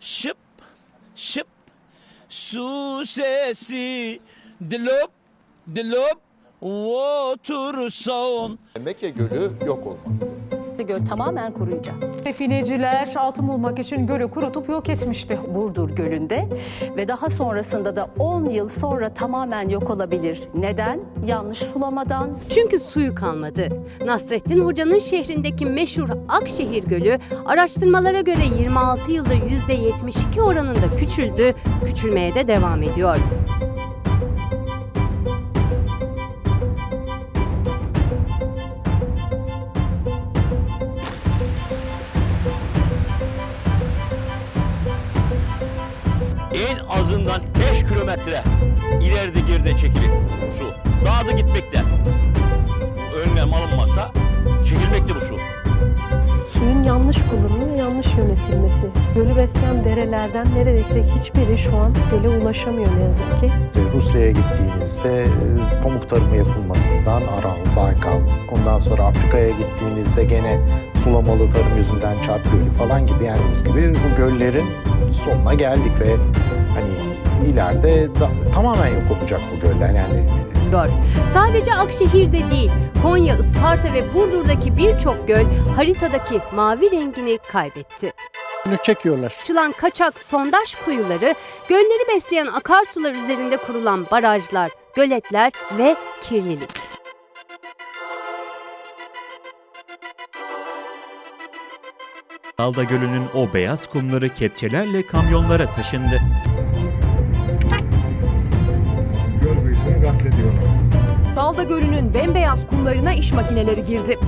şıp şıp. Su sesi. Dilop dilop. Water sound. Meke Gölü yok olmak. üzere. Göl tamamen kuruyacak. Defineciler altın bulmak için gölü kurutup yok etmişti. Burdur Gölü'nde ve daha sonrasında da 10 yıl sonra tamamen yok olabilir. Neden? Yanlış sulamadan, Çünkü suyu kalmadı. Nasrettin Hoca'nın şehrindeki meşhur Akşehir Gölü araştırmalara göre 26 yılda %72 oranında küçüldü, küçülmeye de devam ediyor. En azından 5 kilometre ileride geride çekilir su. Daha da gitmekte. Önlem alınmazsa çekilmekte yönetilmesi. Gölü besleyen derelerden neredeyse hiçbiri şu an göle ulaşamıyor ne yazık ki. Rusya'ya gittiğinizde e, pamuk tarımı yapılmasından Aral, Baykal, ondan sonra Afrika'ya gittiğinizde gene sulamalı tarım yüzünden Çat Gölü falan gibi yani gibi bu göllerin sonuna geldik ve hani ileride da- tamamen yok olacak bu göller yani Doğru. Sadece Akşehir'de değil, Konya, Isparta ve Burdur'daki birçok göl haritadaki mavi rengini kaybetti. çekiyorlar. Açılan kaçak sondaj kuyuları, gölleri besleyen akarsular üzerinde kurulan barajlar, göletler ve kirlilik. Dalda Gölü'nün o beyaz kumları kepçelerle kamyonlara taşındı. Kıyısını katlediyorlar. Salda Gölü'nün bembeyaz kumlarına iş makineleri girdi.